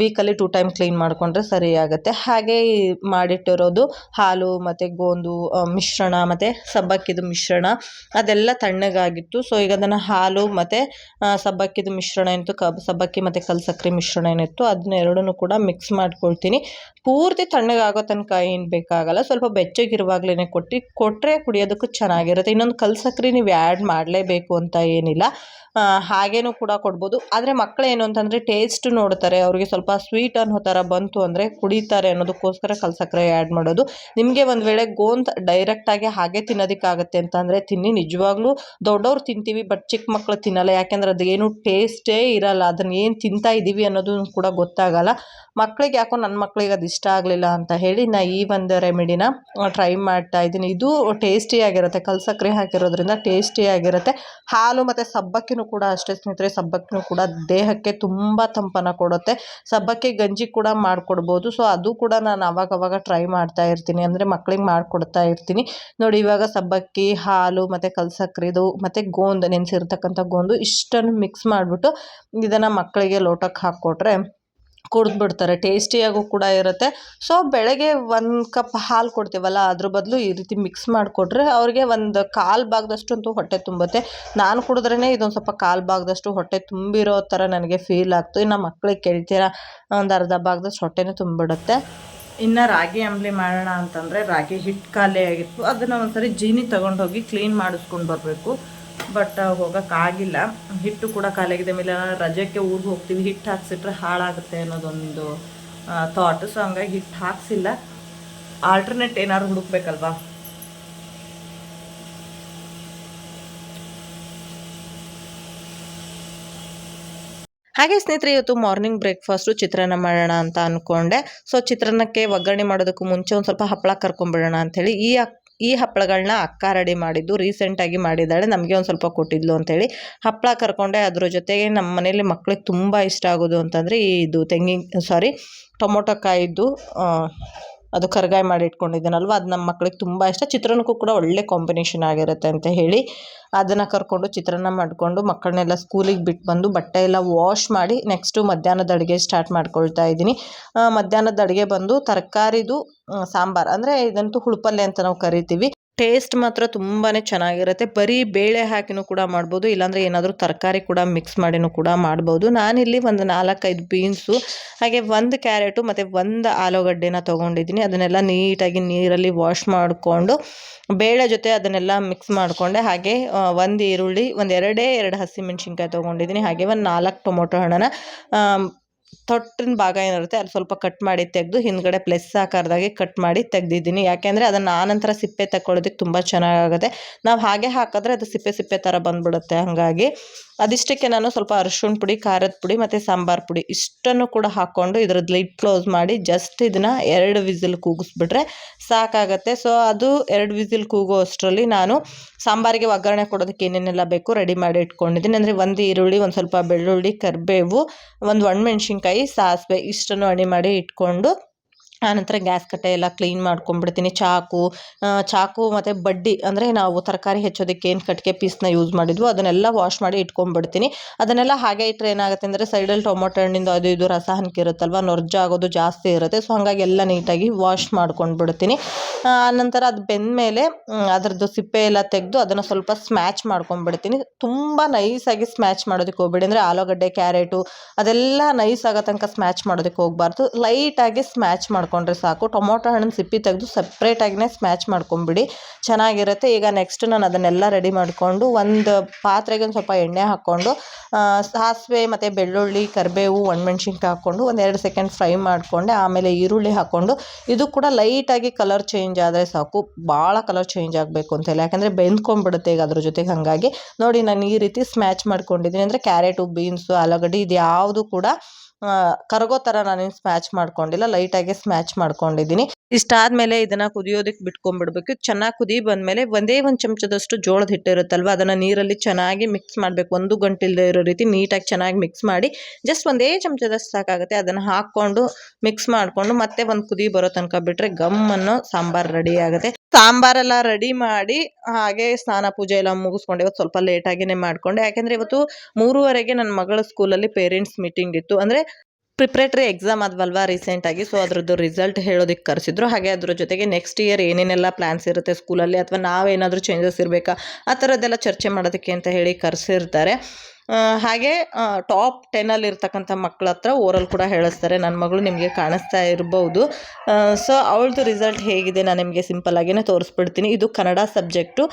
ವೀಕಲ್ಲಿ ಟೂ ಟೈಮ್ ಕ್ಲೀನ್ ಮಾಡಿಕೊಂಡ್ರೆ ಸರಿ ಆಗುತ್ತೆ. ಹಾಗೆ ಮಾಡಿಟ್ಟಿರೋದು ಹಾಲು ಮತ್ತು ಗೋಂದು ಮಿಶ್ರಣ ಮತ್ತು ಸಬ್ಬಕ್ಕಿದು ಮಿಶ್ರಣ ಅದೆಲ್ಲ ತಣ್ಣಗಾಗಿತ್ತು. ಸೊ ಈಗ ಅದನ್ನು ಹಾಲು ಮತ್ತು ಸಬ್ಬಕ್ಕಿದು ಮಿಶ್ರಣ ಏನಿತ್ತು ಕಬ್ ಸಬ್ಬಕ್ಕಿ ಮತ್ತು ಕಲ್ ಸಕ್ಕರೆ ಮಿಶ್ರಣ ಏನಿತ್ತು, ಅದನ್ನ ಎರಡೂ ಕೂಡ ಮಿಕ್ಸ್ ಮಾಡ್ಕೊಳ್ತೀನಿ. ಪೂರ್ತಿ ತಣ್ಣಗಾಗೋ ತನಕ ಏನು ಬೇಕಾಗಲ್ಲ. ಸ್ವಲ್ಪ ಬೆಚ್ಚಗಿರುವಾಗಲೇ ಕೊಟ್ಟು ಕೊಟ್ಟರೆ ಕುಡಿಯೋದಕ್ಕೂ ಚೆನ್ನಾಗಿರುತ್ತೆ. ಇನ್ನೊಂದು ಕಲ್ ಸಕ್ಕರೆ ನೀವು ಆ್ಯಡ್ ಮಾಡಲೇಬೇಕು ಅಂತ ಏನಿಲ್ಲ. ಹಾಗೇನೂ ಕೂಡ ಕೊಡ್ಬೋದು. ಆದರೆ ಮಕ್ಕಳು ಏನು ಅಂತಂದರೆ ಟೇಸ್ಟ್ ನೋಡ್ತಾರೆ. ಅವರಿಗೆ ಸ್ವಲ್ಪ ಸ್ವೀಟ್ ಅನ್ನೋ ಥರ ಬಂತು ಅಂದರೆ ಕುಡಿತಾರೆ ಅನ್ನೋದಕ್ಕೋಸ್ಕರ ಕಲ್ ಸಕ್ಕರೆ ಆ್ಯಡ್ ಮಾಡೋದು. ನಿಮಗೆ ಒಂದು ವೇಳೆ ಗೋಂದ್ ಡೈರೆಕ್ಟಾಗಿ ಹಾಗೆ ತಿನ್ನೋದಕ್ಕಾಗತ್ತೆ ಅಂತಂದರೆ ತಿನ್ನಿ. ನಿಜವಾಗ್ಲೂ ದೊಡ್ಡವ್ರು ತಿಂತೀವಿ ಬಟ್ ಚಿಕ್ಕ ಮಕ್ಕಳು ತಿನ್ನಲ್ಲ. ಯಾಕೆಂದರೆ ಅದೇನು ಟೇಸ್ಟೇ ಇರಲ್ಲ. ಅದನ್ನ ಏನು ತಿಂತಾ ಇದ್ದೀವಿ ಅನ್ನೋದು ಕೂಡ ಗೊತ್ತಾಗಲ್ಲ. ಮಕ್ಕಳಿಗೆ ಯಾಕೋ ನನ್ನ ಮಕ್ಕಳಿಗೆ ಅದು ಇಷ್ಟ ಆಗಲಿಲ್ಲ ಅಂತ ಹೇಳಿ ನಾ ಈ ಒಂದು ರೆಮಿಡಿನ ಟ್ರೈ ಮಾಡ್ತಾ ಇದ್ದೀನಿ. ಇದು ಟೇಸ್ಟಿಯಾಗಿರುತ್ತೆ ಕಲ್ ಸಕ್ಕರೆ ಹಾಕಿರೋದ್ರಿಂದ ಟೇಸ್ಟಿಯಾಗಿರುತ್ತೆ ಹಾಲು ಮತ್ತು ಸಬ್ಬಕ್ಕಿನೂ ಕೂಡ ಅಷ್ಟೇ ಸ್ನೇಹಿತರೆ, ಸಬ್ಬಕ್ಕಿನೂ ಕೂಡ ದೇಹಕ್ಕೆ ತುಂಬ ತಂಪನ್ನು ಕೊಡುತ್ತೆ. ಸಬ್ಬಕ್ಕಿ ಗಂಜಿ ಕೂಡ ಮಾಡಿಕೊಡ್ಬೋದು. ಸೊ ಅದು ಕೂಡ ನಾನು ಅವಾಗ ಅವಾಗ ಟ್ರೈ ಮಾಡ್ತಾ ಇರ್ತೀನಿ. ಅಂದರೆ ಮಕ್ಳಿಗೆ ಮಾಡಿಕೊಡ್ತಾ ಇರ್ತೀನಿ. ನೋಡಿ, ಇವಾಗ ಸಬ್ಬಕ್ಕಿ, ಹಾಲು ಮತ್ತು ಕಲ್ ಸಕ್ಕರೆದು ಮತ್ತು ಗೋಂದು, ನೆನೆಸಿರ್ತಕ್ಕಂಥ ಗೋಂದು ಇಷ್ಟನ್ನು ಮಿಕ್ಸ್ ಮಾಡಿಬಿಟ್ಟು ಇದನ್ನು ಮಕ್ಕಳಿಗೆ ಲೋಟಕ್ಕೆ ಹಾಕ್ಕೊಟ್ರೆ ಕುಡಿದ್ಬಿಡ್ತಾರೆ, ಟೇಸ್ಟಿಯಾಗೂ ಕೂಡ ಇರುತ್ತೆ. ಸೊ ಬೆಳಗ್ಗೆ ಒಂದು ಕಪ್ ಹಾಲು ಕೊಡ್ತೀವಲ್ಲ, ಅದ್ರ ಬದಲು ಈ ರೀತಿ ಮಿಕ್ಸ್ ಮಾಡಿಕೊಟ್ರೆ ಅವ್ರಿಗೆ ಒಂದು ಕಾಲು ಭಾಗದಷ್ಟು ಅಂತೂ ಹೊಟ್ಟೆ ತುಂಬುತ್ತೆ. ನಾನು ಕುಡಿದ್ರೇ ಇದೊಂದು ಸ್ವಲ್ಪ ಕಾಲು ಭಾಗದಷ್ಟು ಹೊಟ್ಟೆ ತುಂಬಿರೋ ಥರ ನನಗೆ ಫೀಲ್ ಆಗ್ತು. ಇನ್ನು ಮಕ್ಕಳಿಗೆ ಕೇಳ್ತೀರಾ? ಒಂದು ಅರ್ಧ ಭಾಗದಷ್ಟು ಹೊಟ್ಟೆನೇ ತುಂಬಿಬಿಡುತ್ತೆ ಇನ್ನು ರಾಗಿ ಅಂಬ್ಲಿ ಮಾಡೋಣ ಅಂತಂದರೆ ರಾಗಿ ಹಿಟ್ಟು ಖಾಲಿ ಆಗಿತ್ತು. ಅದನ್ನು ಒಂದ್ಸರಿ ಜೀನಿ ತೊಗೊಂಡೋಗಿ ಕ್ಲೀನ್ ಮಾಡಿಸ್ಕೊಂಡು ಬರಬೇಕು. ಬಟ್ ಹೋಗೋಕ್ಕಾಗಿಲ್ಲ ಹಿಟ್ಟು ಕೂಡ ಖಾಲಿಯಾಗಿದೆ. ಮೇಲೆ ರಜಕ್ಕೆ ಊರಿಗೆ ಹೋಗ್ತೀವಿ. ಹಿಟ್ಟು ಹಾಕ್ಸಿಟ್ರೆ ಹಾಳಾಗುತ್ತೆ ಅನ್ನೋದೊಂದು ಥಾಟ್ ಸೊ ಹಂಗಾಗಿ ಹಿಟ್ಟು ಹಾಕ್ಸಿಲ್ಲ. ಆಲ್ಟರ್ನೇಟ್ ಏನಾದ್ರು ಹುಡುಕ್ಬೇಕಲ್ವಾ? ಹಾಗೆ ಸ್ನೇಹಿತರೆ, ಇವತ್ತು ಮಾರ್ನಿಂಗ್ ಬ್ರೇಕ್ಫಾಸ್ಟು ಚಿತ್ರಾನ್ನ ಮಾಡೋಣ ಅಂತ ಅಂದ್ಕೊಂಡೆ ಸೊ ಚಿತ್ರಾನ್ನಕ್ಕೆ ಒಗ್ಗರಣೆ ಮಾಡೋದಕ್ಕೂ ಮುಂಚೆ ಒಂದು ಸ್ವಲ್ಪ ಹಪ್ಪಳ ಕರ್ಕೊಂಬಿಡೋಣ ಅಂಥೇಳಿ ಈ ಈ ಹಪ್ಪಳಗಳನ್ನ ಅಕ್ಕ ರೆಡಿ ಮಾಡಿದ್ದು ರೀಸೆಂಟಾಗಿ ಮಾಡಿದ್ದಾಳೆ, ನಮಗೆ ಒಂದು ಸ್ವಲ್ಪ ಕೊಟ್ಟಿದ್ಲು ಅಂತೇಳಿ. ಹಪ್ಪಳ ಕರ್ಕೊಂಡೆ, ಅದ್ರ ಜೊತೆಗೆ ನಮ್ಮ ಮನೇಲಿ ಮಕ್ಳಿಗೆ ತುಂಬ ಇಷ್ಟ ಆಗೋದು ಅಂತಂದರೆ, ಇದು ತೆಂಗಿನ ಸಾರಿ ಟೊಮೊಟೊ ಕಾಯಿದ್ದು ಅದು ಕರ್ಗಾಯಿ ಮಾಡಿ ಇಟ್ಕೊಂಡಿದ್ದೀನಲ್ವ ಅದು ನಮ್ಮ ಮಕ್ಳಿಗೆ ತುಂಬ ಇಷ್ಟ. ಚಿತ್ರಾನ್ನಕ್ಕೂ ಕೂಡ ಒಳ್ಳೆ ಕಾಂಬಿನೇಷನ್ ಆಗಿರುತ್ತೆ ಅಂತ ಹೇಳಿ ಅದನ್ನು ಕರ್ಕೊಂಡು ಚಿತ್ರಾನ್ನ ಮಾಡಿಕೊಂಡು ಮಕ್ಕಳನ್ನೆಲ್ಲ ಸ್ಕೂಲಿಗೆ ಬಿಟ್ಟು ಬಂದು ಬಟ್ಟೆ ಎಲ್ಲ ವಾಶ್ ಮಾಡಿ ನೆಕ್ಸ್ಟು ಮಧ್ಯಾಹ್ನದ ಅಡುಗೆ ಸ್ಟಾರ್ಟ್ ಮಾಡ್ಕೊಳ್ತಾ ಇದ್ದೀನಿ. ಮಧ್ಯಾಹ್ನದ ಅಡುಗೆ ಬಂದು ತರಕಾರಿದು ಸಾಂಬಾರು. ಅಂದರೆ ಇದಂತೂ ಹುಳುಪಲ್ಲೆ ಅಂತ ನಾವು ಕರಿತೀವಿ. ಟೇಸ್ಟ್ ಮಾತ್ರ ತುಂಬಾ ಚೆನ್ನಾಗಿರುತ್ತೆ. ಬರೀ ಬೇಳೆ ಹಾಕಿನೂ ಕೂಡ ಮಾಡ್ಬೋದು, ಇಲ್ಲಾಂದರೆ ಏನಾದರೂ ತರಕಾರಿ ಕೂಡ ಮಿಕ್ಸ್ ಮಾಡಿನೂ ಕೂಡ ಮಾಡ್ಬೋದು. ನಾನಿಲ್ಲಿ ಒಂದು ನಾಲ್ಕೈದು ಬೀನ್ಸು, ಹಾಗೆ ಒಂದು ಕ್ಯಾರೆಟು ಮತ್ತು ಒಂದು ಆಲೂಗಡ್ಡೆನ ತೊಗೊಂಡಿದ್ದೀನಿ. ಅದನ್ನೆಲ್ಲ ನೀಟಾಗಿ ನೀರಲ್ಲಿ ವಾಶ್ ಮಾಡಿಕೊಂಡು, ಬೇಳೆ ಜೊತೆ ಅದನ್ನೆಲ್ಲ ಮಿಕ್ಸ್ ಮಾಡಿಕೊಂಡೆ. ಹಾಗೆ ಒಂದು ಈರುಳ್ಳಿ, ಒಂದು ಎರಡೇ ಎರಡು ಹಸಿಮೆಣ್ಸಿನ್ಕಾಯಿ ತೊಗೊಂಡಿದ್ದೀನಿ. ಹಾಗೆ ಒಂದು ನಾಲ್ಕು ಟೊಮೊಟೊ ಹಣ್ಣನ ತೊಟ್ಟಿನ ಭಾಗ ಏನಿರುತ್ತೆ, ಅದು ಸ್ವಲ್ಪ ಕಟ್ ಮಾಡಿ ತೆಗೆದು ಹಿಂದ್ಗಡೆ ಪ್ಲೆಸ್ ಆಕಾರದಾಗೆ ಕಟ್ ಮಾಡಿ ತೆಗೆದಿದ್ದೀನಿ. ಯಾಕೆಂದರೆ ಅದನ್ನು ಆನಂತರ ಸಿಪ್ಪೆ ತಗೊಳ್ಳೋದಕ್ಕೆ ತುಂಬ ಚೆನ್ನಾಗಾಗುತ್ತೆ. ನಾವು ಹಾಗೆ ಹಾಕಿದ್ರೆ ಅದು ಸಿಪ್ಪೆ ಸಿಪ್ಪೆ ಥರ ಬಂದ್ಬಿಡುತ್ತೆ ಹಾಗಾಗಿ. ಅದಿಷ್ಟಕ್ಕೆ ನಾನು ಸ್ವಲ್ಪ ಅರಿಶಿಣ ಪುಡಿ, ಖಾರದ ಪುಡಿ ಮತ್ತು ಸಾಂಬಾರು ಪುಡಿ ಇಷ್ಟನ್ನು ಕೂಡ ಹಾಕ್ಕೊಂಡು ಇದ್ರದ್ದು ಲೈಟ್ ಕ್ಲೋಸ್ ಮಾಡಿ ಜಸ್ಟ್ ಇದನ್ನು ಎರಡು ವಿಸಿಲ್ ಕೂಗಿಸ್ಬಿಟ್ರೆ ಸಾಕಾಗತ್ತೆ. ಸೊ ಅದು ಎರಡು ವಿಸಿಲ್ ಕೂಗೋ ಅಷ್ಟರಲ್ಲಿ ನಾನು ಸಾಂಬಾರಿಗೆ ಒಗ್ಗರಣೆ ಕೊಡೋದಕ್ಕೆ ಏನೇನೆಲ್ಲ ಬೇಕು ರೆಡಿ ಮಾಡಿ ಇಟ್ಕೊಂಡಿದ್ದೀನಿ. ಅಂದರೆ ಒಂದು ಈರುಳ್ಳಿ, ಒಂದು ಸ್ವಲ್ಪ ಬೆಳ್ಳುಳ್ಳಿ, ಕರಿಬೇವು, ಒಂದು ಒಣಮೆಣ್ಸಿನ್ಕಾಯಿ ಸಾಸಿವೆ ಇಷ್ಟನ್ನು ಅಣಿ ಮಾಡಿ ಇಟ್ಕೊಂಡು ಆನಂತರ ಗ್ಯಾಸ್ ಕಟ್ಟೆ ಎಲ್ಲ ಕ್ಲೀನ್ ಮಾಡ್ಕೊಂಡ್ಬಿಡ್ತೀನಿ. ಚಾಕು ಚಾಕು ಮತ್ತು ಬಡ್ಡಿ ಅಂದರೆ ನಾವು ತರಕಾರಿ ಹೆಚ್ಚೋದಕ್ಕೆ ಏನು ಕಟ್ಟಿಗೆ ಪೀಸ್ನ ಯೂಸ್ ಮಾಡಿದ್ವು ಅದನ್ನೆಲ್ಲ ವಾಶ್ ಮಾಡಿ ಇಟ್ಕೊಂಡ್ಬಿಡ್ತೀನಿ. ಅದನ್ನೆಲ್ಲ ಹಾಗೆ ಇಟ್ಟರೆ ಏನಾಗುತ್ತೆ ಅಂದರೆ ಸೈಡಲ್ಲಿ ಟೊಮೊಟೊ ಹಣ್ಣಿಂದು ಅದು ಇದು ರಸ ನೊರ್ಜ ನೊರ್ಜಾಗೋದು ಜಾಸ್ತಿ ಇರುತ್ತೆ. ಸೊ ಹಾಗಾಗಿ ಎಲ್ಲ ನೀಟಾಗಿ ವಾಶ್ ಮಾಡ್ಕೊಂಡ್ಬಿಡ್ತೀನಿ. ಆನಂತರ ಅದು ಬೆಂದಮೇಲೆ ಅದರದ್ದು ಸಿಪ್ಪೆ ಎಲ್ಲ ತೆಗೆದು ಅದನ್ನು ಸ್ವಲ್ಪ ಸ್ಮ್ಯಾಚ್ ಮಾಡ್ಕೊಂಡ್ಬಿಡ್ತೀನಿ. ತುಂಬ ನೈಸಾಗಿ ಸ್ಮ್ಯಾಚ್ ಮಾಡೋದಕ್ಕೆ ಹೋಗ್ಬೇಡಿ. ಅಂದರೆ ಆಲೂಗಡ್ಡೆ, ಕ್ಯಾರೆಟು ಅದೆಲ್ಲ ನೈಸ್ ಆಗೋ ತನಕ ಸ್ಮ್ಯಾಚ್ ಮಾಡೋದಕ್ಕೆ ಹೋಗಬಾರ್ದು. ಲೈಟಾಗಿ ಸ್ಮ್ಯಾಚ್ ಮಾಡ್ಕೊಂಡ್ರೆ ಸಾಕು. ಟೊಮೊಟೊ ಹಣ್ಣಿನ ಸಿಪ್ಪಿ ತೆಗೆದು ಸಪ್ರೇಟಾಗಿನೇ ಸ್ಮ್ಯಾಚ್ ಮಾಡ್ಕೊಂಬಿಡಿ. ಚೆನ್ನಾಗಿರುತ್ತೆ. ಈಗ ನೆಕ್ಸ್ಟ್ ನಾನು ಅದನ್ನೆಲ್ಲ ರೆಡಿ ಮಾಡಿಕೊಂಡು ಒಂದು ಪಾತ್ರೆಗೆ ಒಂದು ಸ್ವಲ್ಪ ಎಣ್ಣೆ ಹಾಕ್ಕೊಂಡು ಸಾಸಿವೆ ಮತ್ತು ಬೆಳ್ಳುಳ್ಳಿ, ಕರಿಬೇವು, ಒಣಮೆಣ್ಸಿನ್ಕಾಯಿ ಹಾಕ್ಕೊಂಡು ಒಂದೆರಡು ಸೆಕೆಂಡ್ ಫ್ರೈ ಮಾಡಿಕೊಂಡೆ. ಆಮೇಲೆ ಈರುಳ್ಳಿ ಹಾಕ್ಕೊಂಡು, ಇದು ಕೂಡ ಲೈಟಾಗಿ ಕಲರ್ ಚೇಂಜ್ ಆದರೆ ಸಾಕು. ಭಾಳ ಕಲರ್ ಚೇಂಜ್ ಆಗಬೇಕು ಅಂತ ಇಲ್ಲ ಯಾಕಂದರೆ ಬೆಂದ್ಕೊಂಡ್ಬಿಡುತ್ತೆ ಈಗ ಅದ್ರ ಜೊತೆಗೆ ಹಾಗಾಗಿ. ನೋಡಿ ನಾನು ಈ ರೀತಿ ಸ್ಮ್ಯಾಚ್ ಮಾಡ್ಕೊಂಡಿದ್ದೀನಿ. ಅಂದರೆ ಕ್ಯಾರೆಟು ಬೀನ್ಸು ಆಲೂಗಡ್ಡೆ ಇದು ಯಾವುದು ಕೂಡ ಕರಗೋ ಥರ ನಾನೇನು ಸ್ಮ್ಯಾಚ್ ಮಾಡ್ಕೊಂಡಿಲ್ಲ ಲೈಟಾಗೆ ಸ್ಮ್ಯಾಚ್ ಮಾಡ್ಕೊಂಡಿದ್ದೀನಿ. ಇಷ್ಟಾದಮೇಲೆ ಇದನ್ನ ಕುದಿಯೋದಕ್ಕೆ ಬಿಟ್ಕೊಂಡ್ಬಿಡ್ಬೇಕು. ಚೆನ್ನಾಗಿ ಕುದಿ ಬಂದಮೇಲೆ ಒಂದೇ ಒಂದು ಚಮಚದಷ್ಟು ಜೋಳದ ಹಿಟ್ಟು ಇರುತ್ತಲ್ವ ಅದನ್ನು ನೀರಲ್ಲಿ ಚೆನ್ನಾಗಿ ಮಿಕ್ಸ್ ಮಾಡಬೇಕು. ಒಂದು ಗಂಟಿಲ್ದೆ ಇರೋ ರೀತಿ ನೀಟಾಗಿ ಚೆನ್ನಾಗಿ ಮಿಕ್ಸ್ ಮಾಡಿ ಜಸ್ಟ್ ಒಂದೇ ಚಮಚದಷ್ಟು ಸಾಕಾಗುತ್ತೆ. ಅದನ್ನು ಹಾಕ್ಕೊಂಡು ಮಿಕ್ಸ್ ಮಾಡಿಕೊಂಡು ಮತ್ತೆ ಒಂದು ಕುದಿ ಬರೋ ತನಕ ಬಿಟ್ಟರೆ ಗಮ್ ಅನ್ನೋ ಸಾಂಬಾರು ರೆಡಿ ಆಗುತ್ತೆ. ಸಾಂಬಾರೆಲ್ಲ ರೆಡಿ ಮಾಡಿ ಹಾಗೆ ಸ್ನಾನ ಪೂಜೆ ಎಲ್ಲ ಮುಗಿಸ್ಕೊಂಡು ಇವತ್ತು ಸ್ವಲ್ಪ ಲೇಟಾಗಿನೇ ಮಾಡಿಕೊಂಡೆ. ಯಾಕೆಂದರೆ ಇವತ್ತು ಮೂರುವರೆಗೆ ನನ್ನ ಮಗಳ ಸ್ಕೂಲಲ್ಲಿ ಪೇರೆಂಟ್ಸ್ ಮೀಟಿಂಗ್ ಇತ್ತು. ಅಂದರೆ ಪ್ರಿಪ್ರೇಟರಿ ಎಕ್ಸಾಮ್ ಆದ್ವಲ್ವಾ ರೀಸೆಂಟಾಗಿ ಸೊ ಅದರದ್ದು ರಿಸಲ್ಟ್ ಹೇಳೋದಕ್ಕೆ ಕರೆಸಿದ್ರು. ಹಾಗೆ ಅದ್ರ ಜೊತೆಗೆ ನೆಕ್ಸ್ಟ್ ಇಯರ್ ಏನೇನೆಲ್ಲ ಪ್ಲ್ಯಾನ್ಸ್ ಇರುತ್ತೆ ಸ್ಕೂಲಲ್ಲಿ ಅಥವಾ ನಾವೇನಾದರೂ ಚೇಂಜಸ್ ಇರಬೇಕಾ? ಆ ಥರದ್ದೆಲ್ಲ ಚರ್ಚೆ ಮಾಡೋದಕ್ಕೆ ಅಂತ ಹೇಳಿ ಕರೆಸಿರ್ತಾರೆ. ಹಾಗೆ ಟಾಪ್ ಟೆನ್ನಲ್ಲಿ ಇರ್ತಕ್ಕಂಥ ಮಕ್ಕಳ ಹತ್ರ ಓರಲ್ ಕೂಡ ಹೇಳಿಸ್ತಾರೆ. ನನ್ನ ಮಗಳು ನಿಮಗೆ ಕಾಣಿಸ್ತಾ ಇರ್ಬೋದು. ಸೊ ಅವಳದು ರಿಸಲ್ಟ್ ಹೇಗಿದೆ ನಾನು ನಿಮಗೆ ಸಿಂಪಲ್ಲಾಗಿಯೇ ತೋರಿಸ್ಬಿಡ್ತೀನಿ. ಇದು ಕನ್ನಡ ಸಬ್ಜೆಕ್ಟು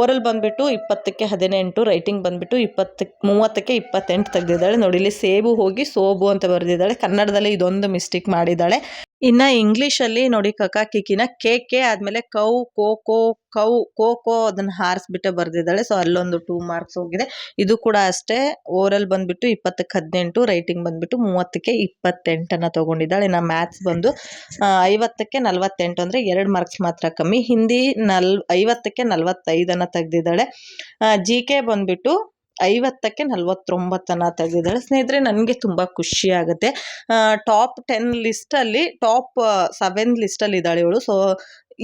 ಓರಲ್ ಬಂದುಬಿಟ್ಟು ಇಪ್ಪತ್ತಕ್ಕೆ ಹದಿನೆಂಟು ರೈಟಿಂಗ್ ಬಂದುಬಿಟ್ಟು ಇಪ್ಪತ್ತಕ್ಕೆ ಮೂವತ್ತಕ್ಕೆ ಇಪ್ಪತ್ತೆಂಟು ತೆಗೆದಿದ್ದಾಳೆ. ನೋಡಿ ಇಲ್ಲಿ ಸೇಬು ಹೋಗಿ ಸೋಬು ಅಂತ ಬರೆದಿದ್ದಾಳೆ. ಕನ್ನಡದಲ್ಲಿ ಇದೊಂದು ಮಿಸ್ಟೇಕ್ ಮಾಡಿದ್ದಾಳೆ. ಇನ್ನು ಇಂಗ್ಲೀಷಲ್ಲಿ ನೋಡಿ ಕಕ ಕಿಕಿನ ಕೆ ಕೆ ಆದಮೇಲೆ ಕೌ, ಕೋ ಕೋ, ಕೌ, ಕೋ ಕೋ ಅದನ್ನು ಹಾರಿಸ್ಬಿಟ್ಟೆ ಬರೆದಿದ್ದಾಳೆ. ಸೊ ಅಲ್ಲೊಂದು ಟೂ ಮಾರ್ಕ್ಸ್ ಹೋಗಿದೆ. ಇದು ಕೂಡ ಅಷ್ಟೇ. ಓರಲ್ ಬಂದುಬಿಟ್ಟು ಇಪ್ಪತ್ತಕ್ಕೆ ಹದಿನೆಂಟು ರೈಟಿಂಗ್ ಬಂದುಬಿಟ್ಟು ಮೂವತ್ತಕ್ಕೆ ಇಪ್ಪತ್ತೆಂಟನ್ನು ತಗೊಂಡಿದ್ದಾಳೆ. ಇನ್ನು ಮ್ಯಾಥ್ಸ್ ಬಂದು ಐವತ್ತಕ್ಕೆ ನಲವತ್ತೆಂಟು ಅಂದರೆ ಎರಡು ಮಾರ್ಕ್ಸ್ ಮಾತ್ರ ಕಮ್ಮಿ. ಹಿಂದಿ ನಲ್, ಐವತ್ತಕ್ಕೆ ನಲವತ್ತೈದನ್ನು ತೆಗೆದಿದ್ದಾಳೆ. ಜಿ ಕೆ ಬಂದುಬಿಟ್ಟು ಐವತ್ತಕ್ಕೆ ನಲ್ವತ್ತೊಂಬತ್ತನ್ನು ತೆಗೆದಿದ್ದಾಳೆ. ಸ್ನೇಹಿತರೆ, ನನಗೆ ತುಂಬ ಖುಷಿ ಆಗುತ್ತೆ. ಟಾಪ್ ಟೆನ್ ಲಿಸ್ಟಲ್ಲಿ ಟಾಪ್ ಸೆವೆನ್ ಲಿಸ್ಟಲ್ಲಿ ಇದ್ದಾಳೆ ಇವಳು. ಸೊ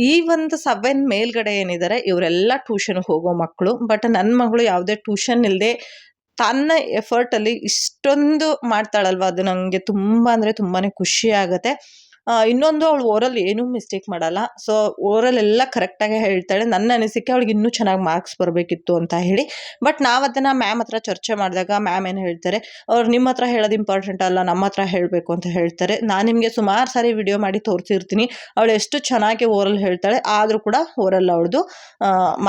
ಈ ಒಂದು ಸೆವೆನ್ ಮೇಲ್ಗಡೆ ಏನಿದ್ದಾರೆ, ಇವರೆಲ್ಲ ಟ್ಯೂಷನ್ಗೆ ಹೋಗೋ ಮಕ್ಕಳು. ಬಟ್ ನನ್ನ ಮಗಳು ಯಾವುದೇ ಟ್ಯೂಷನ್ ಇಲ್ಲದೆ ತನ್ನ ಎಫರ್ಟಲ್ಲಿ ಇಷ್ಟೊಂದು ಮಾಡ್ತಾಳಲ್ವ? ಅದು ನನಗೆ ತುಂಬ ಅಂದರೆ ತುಂಬಾ ಖುಷಿ ಆಗುತ್ತೆ. ಇನ್ನೊಂದು ಅವಳು ಓರಲ್ ಏನೂ ಮಿಸ್ಟೇಕ್ ಮಾಡಲ್ಲ. ಸೊ ಓರಲ್ ಎಲ್ಲ ಕರೆಕ್ಟಾಗಿ ಹೇಳ್ತಾಳೆ. ನನ್ನ ಅನಿಸಿಕೆ ಅವಳಿಗೆ ಇನ್ನೂ ಚೆನ್ನಾಗಿ ಮಾರ್ಕ್ಸ್ ಬರಬೇಕಿತ್ತು ಅಂತ ಹೇಳಿ. ಬಟ್ ನಾವು ಅದನ್ನು ಮ್ಯಾಮ್ ಹತ್ರ ಚರ್ಚೆ ಮಾಡಿದಾಗ ಮ್ಯಾಮ್ ಏನು ಹೇಳ್ತಾರೆ, ಅವ್ರು ನಿಮ್ಮ ಹತ್ರ ಹೇಳೋದು ಇಂಪಾರ್ಟೆಂಟ್ ಅಲ್ಲ, ನಮ್ಮ ಹತ್ರ ಹೇಳಬೇಕು ಅಂತ ಹೇಳ್ತಾರೆ. ನಾನು ನಿಮಗೆ ಸುಮಾರು ಸಾರಿ ವಿಡಿಯೋ ಮಾಡಿ ತೋರಿಸಿರ್ತೀನಿ. ಅವಳು ಎಷ್ಟು ಚೆನ್ನಾಗಿ ಓರಲ್ ಹೇಳ್ತಾಳೆ, ಆದರೂ ಕೂಡ ಓರಲ್ ಅವಳದು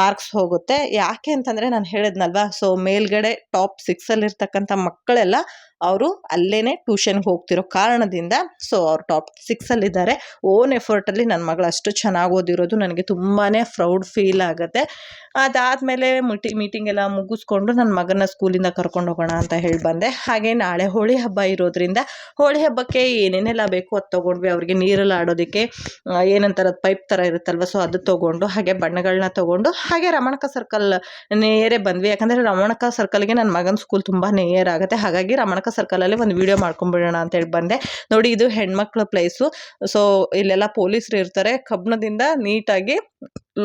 ಮಾರ್ಕ್ಸ್ ಹೋಗುತ್ತೆ. ಯಾಕೆ ಅಂತಂದರೆ ನಾನು ಹೇಳಿದ್ನಲ್ವಾ? ಸೊ ಮೇಲ್ಗಡೆ ಟಾಪ್ ಸಿಕ್ಸಲ್ಲಿರ್ತಕ್ಕಂಥ ಮಕ್ಕಳೆಲ್ಲ ಅವರು ಅಲ್ಲೇ ಟ್ಯೂಷನ್ಗೆ ಹೋಗ್ತಿರೋ ಕಾರಣದಿಂದ ಸೊ ಅವ್ರು ಟಾಪ್ ಸಿಕ್ಸಲ್ಲಿದ್ದಾರೆ ಓನ್ ಎಫರ್ಟಲ್ಲಿ ನನ್ನ ಮಗಳು ಅಷ್ಟು ಚೆನ್ನಾಗಿ ಓದಿರೋದು, ನನಗೆ ತುಂಬಾ ಪ್ರೌಡ್ ಫೀಲ್ ಆಗುತ್ತೆ. ಅದಾದಮೇಲೆ ಮೀಟಿ ಮೀಟಿಂಗ್ ಎಲ್ಲ ಮುಗಿಸ್ಕೊಂಡು ನನ್ನ ಮಗನ ಸ್ಕೂಲಿಂದ ಕರ್ಕೊಂಡು ಹೋಗೋಣ ಅಂತ ಹೇಳಿ ಬಂದೆ. ಹಾಗೆ ನಾಳೆ ಹೋಳಿ ಹಬ್ಬ ಇರೋದ್ರಿಂದ ಹೋಳಿ ಹಬ್ಬಕ್ಕೆ ಏನೇನೆಲ್ಲ ಬೇಕು ಅದು ತೊಗೊಂಡ್ವಿ. ಅವ್ರಿಗೆ ನೀರಲ್ಲಿ ಆಡೋದಕ್ಕೆ ಏನಂತಾರೆ ಪೈಪ್ ಥರ ಇರುತ್ತಲ್ವ ಸೊ ಅದು ತೊಗೊಂಡು, ಹಾಗೆ ಬಣ್ಣಗಳನ್ನ ತೊಗೊಂಡು, ಹಾಗೆ ರಮಣಕ ಸರ್ಕಲ್ ನೇರೇ ಬಂದ್ವಿ. ಯಾಕಂದರೆ ರಮಣಕ ಸರ್ಕಲ್ಗೆ ನನ್ನ ಮಗನ ಸ್ಕೂಲ್ ತುಂಬ ನೇಯರ್ ಆಗುತ್ತೆ. ಹಾಗಾಗಿ ರಮಣಕ ಸರ್ಕಲಲ್ಲಿ ಒಂದು ವೀಡಿಯೋ ಅಂತ ಹೇಳಿ ಬಂದೆ. ನೋಡಿ ಇದು ಹೆಣ್ಮಕ್ಳ ಪ್ಲೇಸು ಸೊ ಇಲ್ಲೆಲ್ಲ ಪೊಲೀಸರು ಇರ್ತಾರೆ. ಕಬ್ಬಣದಿಂದ ನೀಟಾಗಿ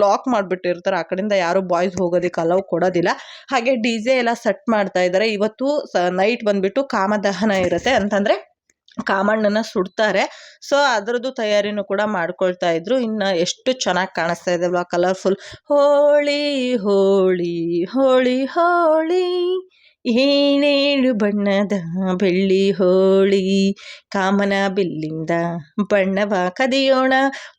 ಲಾಕ್ ಮಾಡಿಬಿಟ್ಟಿರ್ತಾರೆ. ಆ ಕಡೆಯಿಂದ ಯಾರು ಬಾಯ್ಸ್ ಹೋಗೋದಕ್ಕೆ ಅಲೌ ಕೊಡೋದಿಲ್ಲ. ಹಾಗೆ ಡಿ ಜೆ ಎಲ್ಲ ಸೆಟ್ ಮಾಡ್ತಾ ಇದ್ದಾರೆ. ಇವತ್ತು ಸ ನೈಟ್ ಬಂದ್ಬಿಟ್ಟು ಕಾಮದಹನ ಇರುತ್ತೆ. ಅಂತಂದರೆ ಕಾಮಣ್ಣನ ಸುಡ್ತಾರೆ. ಸೊ ಅದರದ್ದು ತಯಾರಿನೂ ಕೂಡ ಮಾಡ್ಕೊಳ್ತಾ ಇದ್ರು. ಇನ್ನು ಎಷ್ಟು ಚೆನ್ನಾಗಿ ಕಾಣಿಸ್ತಾ ಇದೆ ಕಲರ್ಫುಲ್ ಹೋಳಿ ಹೋಳಿ ಹೋಳಿ ಹೋಳಿ. ಏಳೇಳು ಬಣ್ಣದ ಬೆಳ್ಳಿ ಹೋಳಿ, ಕಾಮನ ಬಿಲ್ಲಿಂದ ಬಣ್ಣವ ಕದಿಯೋಣ.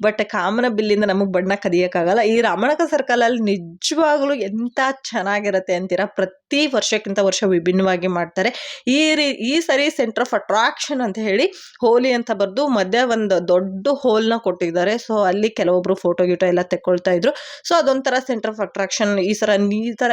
ಬಟ್ ಕಾಮನ ಬಿಲ್ಲಿಂದ ನಮಗೆ ಬಣ್ಣ ಕದಿಯೋಕ್ಕಾಗಲ್ಲ. ಈ ರಾಮನಕ ಸರ್ಕಲಲ್ಲಿ ನಿಜವಾಗ್ಲೂ ಎಂಥ ಚೆನ್ನಾಗಿರುತ್ತೆ ಅಂತೀರಾ? ಪ್ರತಿ ವರ್ಷಕ್ಕಿಂತ ವರ್ಷ ವಿಭಿನ್ನವಾಗಿ ಮಾಡ್ತಾರೆ. ಈ ರೀ, ಈ ಸರಿ ಸೆಂಟರ್ ಆಫ್ ಅಟ್ರಾಕ್ಷನ್ ಅಂತ ಹೇಳಿ ಹೋಲಿ ಅಂತ ಬರೆದು ಮಧ್ಯೆ ಒಂದು ದೊಡ್ಡ ಹೋಲ್ನ ಕೊಟ್ಟಿದ್ದಾರೆ. ಸೊ ಅಲ್ಲಿ ಕೆಲವೊಬ್ರು ಫೋಟೋ ಗೀಟೋ ಎಲ್ಲ ತೆಕ್ಕೊಳ್ತಾ ಇದ್ರು. ಸೊ ಅದೊಂಥರ ಸೆಂಟರ್ ಆಫ್ ಅಟ್ರಾಕ್ಷನ್ ಈ ಸರ, ಈ ಥರ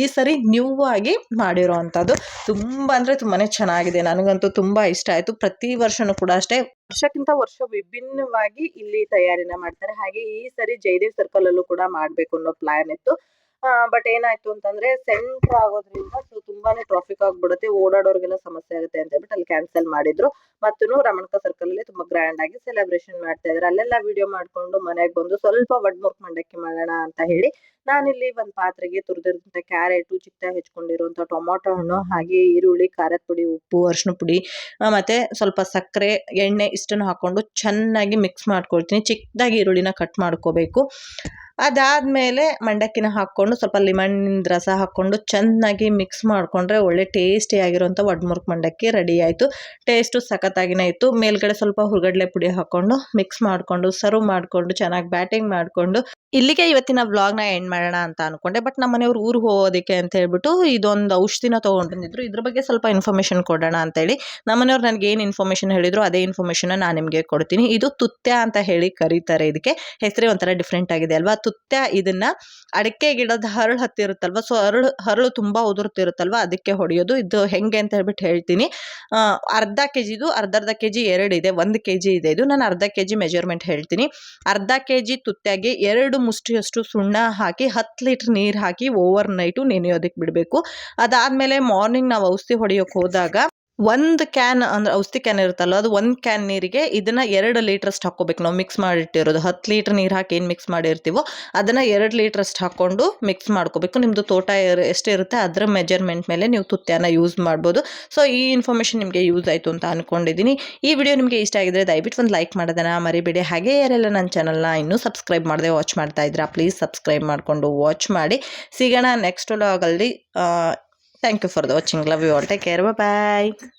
ಈ ಸರಿ ನ್ಯೂ ಆಗಿ ಮಾಡಿರೋ ಅಂಥದ್ದು ತುಂಬ ಅಂದರೆ ತುಂಬಾ ಚೆನ್ನಾಗಿದೆ. ನನಗಂತೂ ತುಂಬ ಇಷ್ಟ ಆಯಿತು. ಪ್ರತಿ ವರ್ಷನೂ ಕೂಡ ಅಷ್ಟೇ. ವರ್ಷಕ್ಕಿಂತ ವರ್ಷ ವಿಭಿನ್ನವಾಗಿ ಇಲ್ಲಿ ತಯಾರಿನ ಮಾಡ್ತಾರೆ. ಹಾಗೆ ಈ ಸರಿ ಜಯದೇವ್ ಸರ್ಕಲ್ ಅಲ್ಲೂ ಕೂಡ ಮಾಡಬೇಕು ಅನ್ನೋ ಪ್ಲಾನ್ ಇತ್ತು. ಬಟ್ ಏನಾಯ್ತು ಅಂತಂದ್ರೆ ಸೆಂಟರ್ ಆಗೋದ್ರಿಂದ ಸೊ ತುಂಬಾನೇ ಟ್ರಾಫಿಕ್ ಆಗ್ಬಿಡುತ್ತೆ, ಓಡಾಡೋರ್ಗೆಲ್ಲ ಸಮಸ್ಯೆ ಆಗುತ್ತೆ ಅಂತ ಹೇಳ್ಬಿಟ್ಟು ಅಲ್ಲಿ ಕ್ಯಾನ್ಸಲ್ ಮಾಡಿದ್ರು. ಮತ್ತೂ ರಮಣಕ ಸರ್ಕಲ್ ಅಲ್ಲಿ ತುಂಬಾ ಗ್ರ್ಯಾಂಡ್ ಆಗಿ ಸೆಲೆಬ್ರೇಷನ್ ಮಾಡ್ತಾ ಇದ್ದಾರೆ ಅಲ್ಲೆಲ್ಲ ವಿಡಿಯೋ ಮಾಡ್ಕೊಂಡು ಮನೆಗೆ ಬಂದು ಸ್ವಲ್ಪ ಒಡ್ಮುರ್ಕ್ ಮಂಡಕ್ಕಿ ಮಾಡೋಣ ಅಂತ ಹೇಳಿ ನಾನಿಲ್ಲಿ ಒಂದು ಪಾತ್ರೆಗೆ ತುರಿದಿರುವಂಥ ಕ್ಯಾರೆಟು ಚಿಕ್ಕದಾಗಿ ಹೆಚ್ಕೊಂಡಿರುವಂಥ ಟೊಮೊಟೊ ಹಣ್ಣು, ಹಾಗೆ ಈರುಳ್ಳಿ, ಖಾರದ ಪುಡಿ, ಉಪ್ಪು, ಅರಿಶಿನ ಪುಡಿ ಮತ್ತೆ ಸ್ವಲ್ಪ ಸಕ್ಕರೆ, ಎಣ್ಣೆ ಇಷ್ಟನ್ನು ಹಾಕೊಂಡು ಚೆನ್ನಾಗಿ ಮಿಕ್ಸ್ ಮಾಡ್ಕೊಳ್ತೀನಿ. ಚಿಕ್ಕದಾಗಿ ಈರುಳ್ಳಿನ ಕಟ್ ಮಾಡ್ಕೋಬೇಕು. ಅದಾದಮೇಲೆ ಮಂಡಕ್ಕಿನ ಹಾಕ್ಕೊಂಡು ಸ್ವಲ್ಪ ಲಿಮನ್ ರಸ ಹಾಕ್ಕೊಂಡು ಚೆನ್ನಾಗಿ ಮಿಕ್ಸ್ ಮಾಡಿಕೊಂಡ್ರೆ ಒಳ್ಳೆ ಟೇಸ್ಟಿ ಆಗಿರುವಂಥ ಒಡ್ಮುರ್ಕ್ ಮಂಡಕ್ಕಿ ರೆಡಿ ಆಯಿತು. ಟೇಸ್ಟು ಸಖತ್ತಾಗಿನೇ ಇತ್ತು. ಮೇಲ್ಗಡೆ ಸ್ವಲ್ಪ ಹುರ್ಗಡ್ಲೆ ಪುಡಿ ಹಾಕ್ಕೊಂಡು ಮಿಕ್ಸ್ ಮಾಡಿಕೊಂಡು ಸರ್ವ್ ಮಾಡಿಕೊಂಡು, ಚೆನ್ನಾಗಿ ಬ್ಯಾಟಿಂಗ್ ಮಾಡಿಕೊಂಡು ಇಲ್ಲಿಗೆ ಇವತ್ತಿನ ವ್ಲಾಗ್ನ ಎಂಡ್ ಮಾಡೋಣ ಅಂತ ಅನ್ಕೊಂಡೆ. ಬಟ್ ನಮ್ಮ ಮನೆಯವ್ರು ಊರು ಹೋಗೋದಕ್ಕೆ ಅಂತ ಹೇಳ್ಬಿಟ್ಟು ಇದೊಂದು ಔಷಧಿನ ತೊಗೊಂಡು ಬಂದಿದ್ರು. ಇದ್ರ ಬಗ್ಗೆ ಸ್ವಲ್ಪ ಇನ್ಫಾರ್ಮೇಷನ್ ಕೊಡೋಣ ಅಂತ ಹೇಳಿ. ನಮ್ಮ ಮನೆಯವ್ರು ನನಗೆ ಏನು ಇನ್ಫಾರ್ಮೇಷನ್ ಹೇಳಿದ್ರು ಅದೇ ಇನ್ಫಾರ್ಮೇಷನ್ನ ನಾನು ನಿಮಗೆ ಕೊಡ್ತೀನಿ. ಇದು ತುತ್ಯ ಅಂತ ಹೇಳಿ ಕರೀತಾರೆ ಇದಕ್ಕೆ. ಹೆಸರೇ ಒಂಥರ ಡಿಫ್ರೆಂಟ್ ಆಗಿದೆ ಅಲ್ವಾ? ತುತ್ಯ ಇದನ್ನ ಅಡಿಕೆ ಗಿಡದ ಹರಳು ಹತ್ತಿರುತ್ತಲ್ವ? ಸೊ ಹರಳು ಹರಳು ತುಂಬ ಉದುರುತ್ತಿರುತ್ತಲ್ವ ಅದಕ್ಕೆ ಹೊಡೆಯೋದು. ಇದು ಹೆಂಗೆ ಅಂತ ಹೇಳ್ಬಿಟ್ಟು ಹೇಳ್ತೀನಿ. ಅರ್ಧ ಕೆ ಜಿದು ಅರ್ಧ ಅರ್ಧ ಕೆ ಜಿ ಎರಡು ಇದೆ. ಒಂದು ಕೆ ಜಿ ಇದೆ ಇದು. ನಾನು ಅರ್ಧ ಕೆ ಜಿ ಮೆಜರ್ಮೆಂಟ್ ಹೇಳ್ತೀನಿ. ಅರ್ಧ ಕೆ ಜಿ ತುತ್ಯಾಗೆ ಎರಡು ಮುಷ್ಟಿಯಷ್ಟು ಸುಣ್ಣ ಹಾಕಿ ಹತ್ತು ಲೀಟ್ರ್ ನೀರು ಹಾಕಿ ಓವರ್ ನೈಟು ನೆನೆಯೋದಕ್ಕೆ ಬಿಡಬೇಕು. ಅದಾದಮೇಲೆ ಮಾರ್ನಿಂಗ್ ನಾವು ಔಷಧಿ ಹೊಡೆಯೋಕೆ ಹೋದಾಗ ಒಂದು ಕ್ಯಾನ್ ಅಂದ್ರೆ ಔಷಧಿ ಕ್ಯಾನ್ ಇರುತ್ತಲ್ಲ, ಅದು ಒಂದು ಕ್ಯಾನ್ ನೀರಿಗೆ ಇದನ್ನ ಎರಡು ಲೀಟ್ರಷ್ಟು ಹಾಕೋಬೇಕು ನಾವು ಮಿಕ್ಸ್ ಮಾಡಿಟ್ಟಿರೋದು. ಹತ್ತು ಲೀಟ್ರ್ ನೀರು ಹಾಕಿ ಏನು ಮಿಕ್ಸ್ ಮಾಡಿರ್ತೀವೋ, ಅದನ್ನು ಎರಡು ಲೀಟ್ರಷ್ಟು ಹಾಕ್ಕೊಂಡು ಮಿಕ್ಸ್ ಮಾಡ್ಕೋಬೇಕು. ನಿಮ್ಮದು ತೋಟ ಎಷ್ಟಿರುತ್ತೆ ಅದರ ಮೆಜರ್ಮೆಂಟ್ ಮೇಲೆ ನೀವು ತುತ್ತಾನ ಯೂಸ್ ಮಾಡ್ಬೋದು. ಸೊ ಈ ಇನ್ಫಾರ್ಮೇಷನ್ ನಿಮಗೆ ಯೂಸ್ ಆಯಿತು ಅಂತ ಅಂದ್ಕೊಂಡಿದ್ದೀನಿ ಈ ವಿಡಿಯೋ ನಿಮಗೆ ಇಷ್ಟ ಆಗಿದ್ರೆ ದಯವಿಟ್ಟು ಒಂದು ಲೈಕ್ ಮಾಡೋದನ್ನ ಮರಿಬೇಡಿ. ಹಾಗೆ ಯಾರೆಲ್ಲ ನನ್ನ ಚಾನಲ್ನ ಇನ್ನೂ ಸಬ್ಸ್ಕ್ರೈಬ್ ಮಾಡಿದೆ ವಾಚ್ ಮಾಡ್ತಾ ಇದ್ದೀರಾ ಪ್ಲೀಸ್ ಸಬ್ಸ್ಕ್ರೈಬ್ ಮಾಡಿಕೊಂಡು ವಾಚ್ ಮಾಡಿ. ಸಿಗೋಣ ನೆಕ್ಸ್ಟ್ ವ್ಲಾಗಲ್ಲಿ Thank you for the watching. Love you all. Take care. Bye bye.